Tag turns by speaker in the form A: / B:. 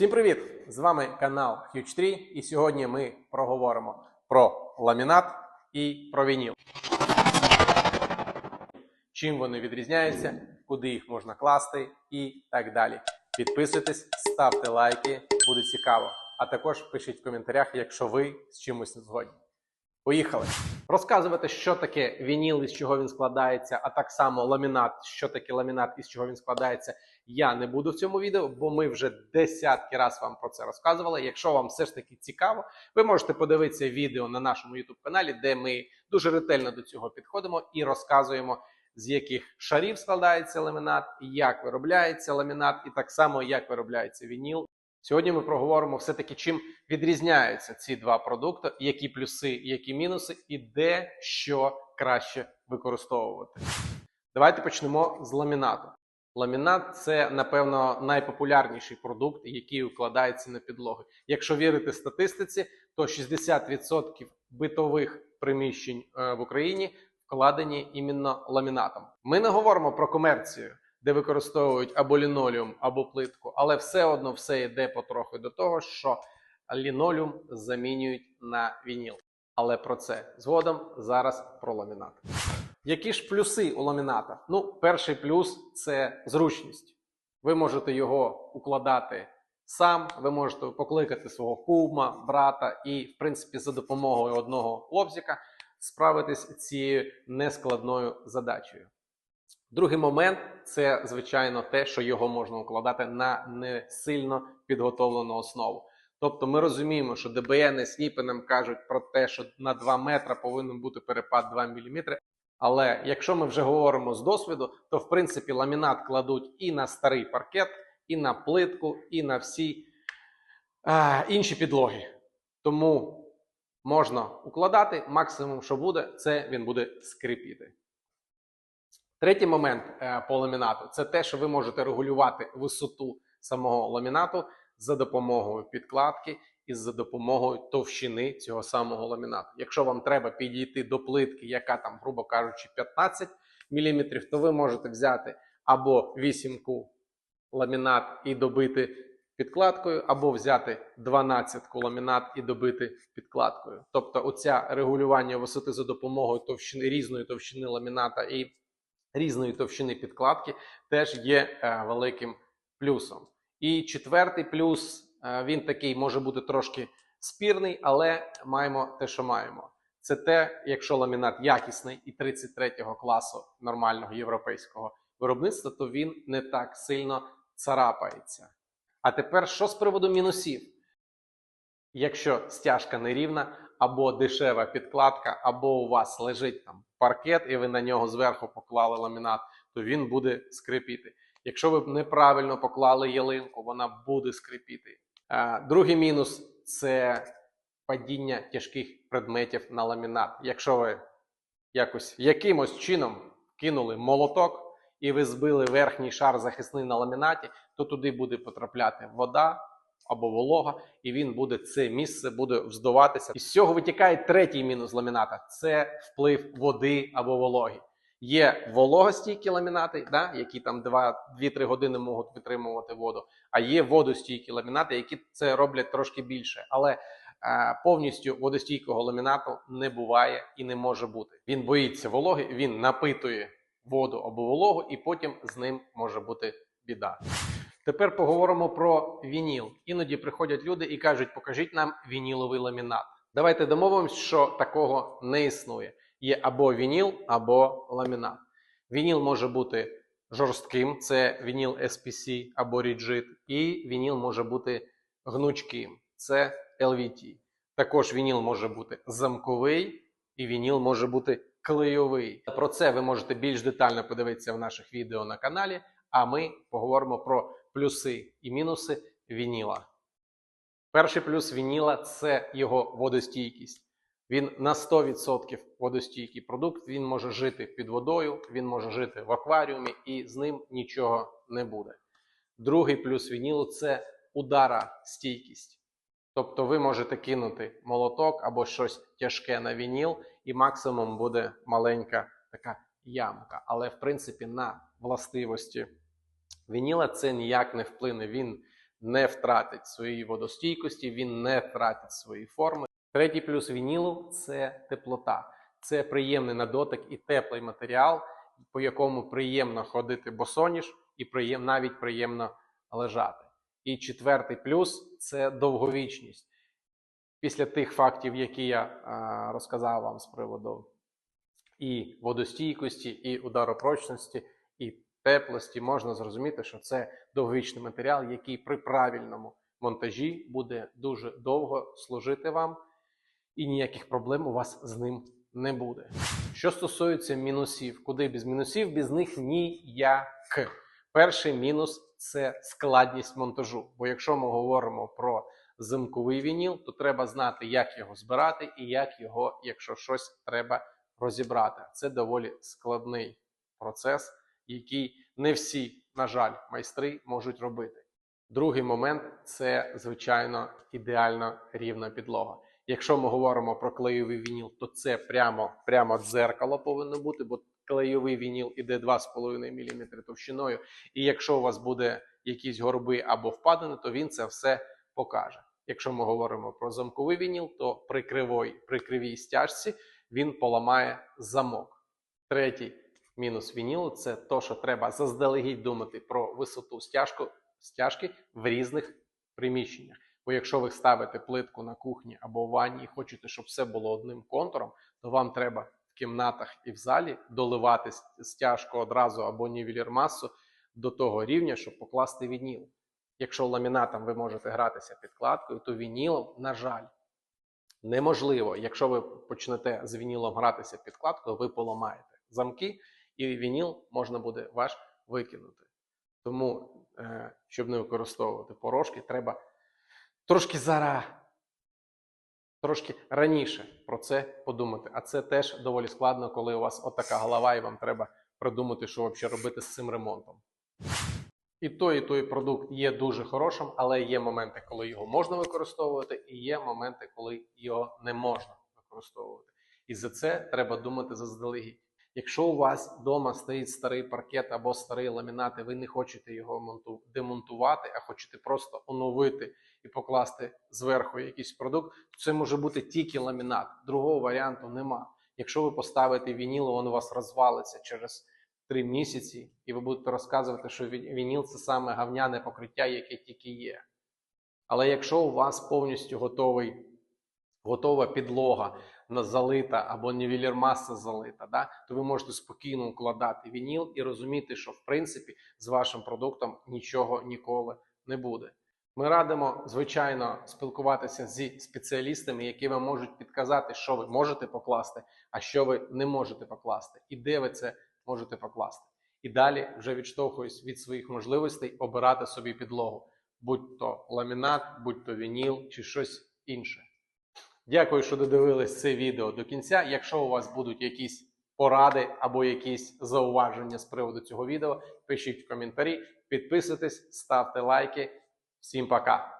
A: Всім привіт! З вами канал Huge 3 і сьогодні ми проговоримо про ламінат і про вініл. Чим вони відрізняються, куди їх можна класти і так далі. Підписуйтесь, ставте лайки, буде цікаво. А також пишіть в коментарях, якщо ви з чимось не згодні. Поїхали! Розказувати, що таке вініл і з чого він складається, а так само ламінат, що таке ламінат і з чого він складається, я не буду в цьому відео, бо ми вже десятки раз вам про це розказували. Якщо вам все ж таки цікаво, ви можете подивитися відео на нашому youtube каналі, де ми дуже ретельно до цього підходимо і розказуємо, з яких шарів складається ламінат, як виробляється ламінат, і так само як виробляється вініл. Сьогодні ми проговоримо все-таки, чим відрізняються ці два продукти, які плюси, які мінуси, і де що краще використовувати. Давайте почнемо з ламінату. Ламінат це, напевно, найпопулярніший продукт, який укладається на підлоги. Якщо вірити статистиці, то 60% битових приміщень е, в Україні вкладені іменно ламінатом. Ми не говоримо про комерцію, де використовують або лінолеум, або плитку, але все одно все йде потроху до того, що лінолеум замінюють на вініл. Але про це згодом зараз про ламінат. Які ж плюси у ламіната? Ну, перший плюс це зручність. Ви можете його укладати сам, ви можете покликати свого кума, брата, і, в принципі, за допомогою одного лобзика справитись цією нескладною задачею. Другий момент це, звичайно, те, що його можна укладати на не сильно підготовлену основу. Тобто ми розуміємо, що ДБН і СНІПи нам кажуть про те, що на 2 метра повинен бути перепад 2 мм. Але якщо ми вже говоримо з досвіду, то в принципі ламінат кладуть і на старий паркет, і на плитку, і на всі е, інші підлоги. Тому можна укладати. Максимум, що буде, це він буде скрипіти. Третій момент е, по ламінату це те, що ви можете регулювати висоту самого ламінату за допомогою підкладки і за допомогою товщини цього самого ламінату. Якщо вам треба підійти до плитки, яка там, грубо кажучи, 15 мм, то ви можете взяти або вісімку ламінат і добити підкладкою, або взяти 12 ламінат і добити підкладкою. Тобто, оця регулювання висоти за допомогою товщини різної товщини ламіната і різної товщини підкладки теж є е, великим плюсом. І четвертий плюс е, він такий може бути трошки спірний, але маємо те, що маємо. Це те, якщо ламінат якісний і 33-го класу нормального європейського виробництва, то він не так сильно царапається. А тепер що з приводу мінусів? Якщо стяжка нерівна, або дешева підкладка, або у вас лежить там паркет, і ви на нього зверху поклали ламінат, то він буде скрипіти. Якщо ви неправильно поклали ялинку, вона буде скрипіти. Е, Другий мінус це падіння тяжких предметів на ламінат. Якщо ви якось якимось чином кинули молоток і ви збили верхній шар захисний на ламінаті, то туди буде потрапляти вода або волога, і він буде це місце буде вздуватися. І з цього витікає третій мінус ламіната це вплив води або вологи. Є вологостійкі ламінати, да, які там 2-3 години можуть витримувати воду, а є водостійкі ламінати, які це роблять трошки більше. Але е, повністю водостійкого ламінату не буває і не може бути. Він боїться вологи, він напитує воду або вологу, і потім з ним може бути біда. Тепер поговоримо про вініл. Іноді приходять люди і кажуть: покажіть нам вініловий ламінат. Давайте домовимось, що такого не існує. Є або вініл, або ламінат. Вініл може бути жорстким, це вініл SPC або Rigid, і вініл може бути гнучким, це LVT. Також вініл може бути замковий, і вініл може бути клейовий. Про це ви можете більш детально подивитися в наших відео на каналі. А ми поговоримо про плюси і мінуси вініла. Перший плюс вініла це його водостійкість. Він на 100% водостійкий продукт. Він може жити під водою, він може жити в акваріумі, і з ним нічого не буде. Другий плюс вінілу це удара стійкість. Тобто ви можете кинути молоток або щось тяжке на вініл, і максимум буде маленька така ямка. Але в принципі на властивості вініла це ніяк не вплине. Він не втратить своєї водостійкості, він не втратить свої форми. Третій плюс вінілу це теплота. Це приємний на дотик і теплий матеріал, по якому приємно ходити босоніж і приєм, навіть приємно лежати. І четвертий плюс це довговічність. Після тих фактів, які я а, розказав вам з приводу і водостійкості, і ударопрочності, і теплості, можна зрозуміти, що це довговічний матеріал, який при правильному монтажі буде дуже довго служити вам, і ніяких проблем у вас з ним не буде. Що стосується мінусів, куди без мінусів, без них ніяк. Перший мінус це складність монтажу. Бо якщо ми говоримо про зимковий вініл, то треба знати, як його збирати і як його, якщо щось треба розібрати. Це доволі складний процес, який не всі, на жаль, майстри можуть робити. Другий момент це, звичайно, ідеально рівна підлога. Якщо ми говоримо про клейовий вініл, то це прямо, прямо дзеркало повинно бути, бо клейовий вініл іде 2,5 мм товщиною. І якщо у вас буде якісь горби або впадини, то він це все покаже. Якщо ми говоримо про замковий вініл, то при кривій, при кривій стяжці він поламає замок. Третій мінус вінілу це то, що треба заздалегідь думати про висоту стяжку, стяжки в різних приміщеннях. Бо якщо ви ставите плитку на кухні або в ванні і хочете, щоб все було одним контуром, то вам треба в кімнатах і в залі доливати стяжку одразу або нівелір масу до того рівня, щоб покласти вініл. Якщо ламінатом ви можете гратися підкладкою, то вінілом, на жаль, неможливо. Якщо ви почнете з вінілом гратися підкладкою, ви поламаєте замки, і вініл можна буде ваш викинути. Тому, е, щоб не використовувати порошки, треба трошки зараз, трошки раніше про це подумати. А це теж доволі складно, коли у вас отака голова, і вам треба придумати, що взагалі робити з цим ремонтом. І той, і той продукт є дуже хорошим, але є моменти, коли його можна використовувати, і є моменти, коли його не можна використовувати. І за це треба думати заздалегідь. Якщо у вас вдома стоїть старий паркет або старий ламінат, і ви не хочете його демонтувати, а хочете просто оновити і покласти зверху якийсь продукт, то це може бути тільки ламінат. Другого варіанту нема. Якщо ви поставите вініл, він у вас розвалиться через три місяці, і ви будете розказувати, що вініл це саме гавняне покриття, яке тільки є. Але якщо у вас повністю готовий, готова підлога залита або нівелір маса залита, да, то ви можете спокійно укладати вініл і розуміти, що в принципі з вашим продуктом нічого ніколи не буде. Ми радимо, звичайно, спілкуватися зі спеціалістами, які вам можуть підказати, що ви можете покласти, а що ви не можете покласти, і де ви це можете покласти. І далі, вже відштовхуюсь від своїх можливостей, обирати собі підлогу, будь то ламінат, будь то вініл чи щось інше. Дякую, що додивились це відео до кінця. Якщо у вас будуть якісь поради або якісь зауваження з приводу цього відео, пишіть в коментарі, підписуйтесь, ставте лайки. Всім пока!